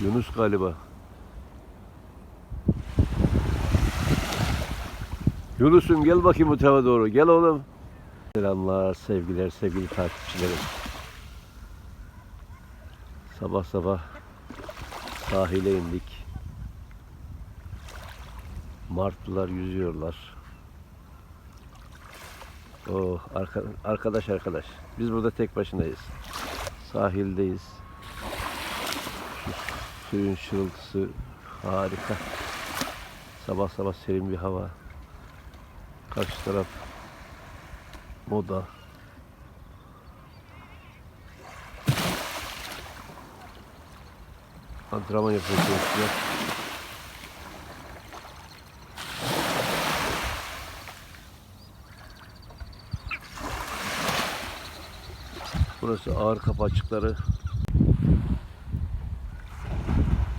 Yunus galiba. Yunus'um gel bakayım bu tarafa doğru. Gel oğlum. Selamlar, sevgiler, sevgili takipçilerim. Sabah sabah sahile indik. Martılar yüzüyorlar. Oh arka- arkadaş arkadaş. Biz burada tek başınayız. Sahildeyiz. Suyun şırıltısı harika. Sabah sabah serin bir hava. Karşı taraf moda. Antrenman yapıyor çocuklar. Burası ağır kapı açıkları.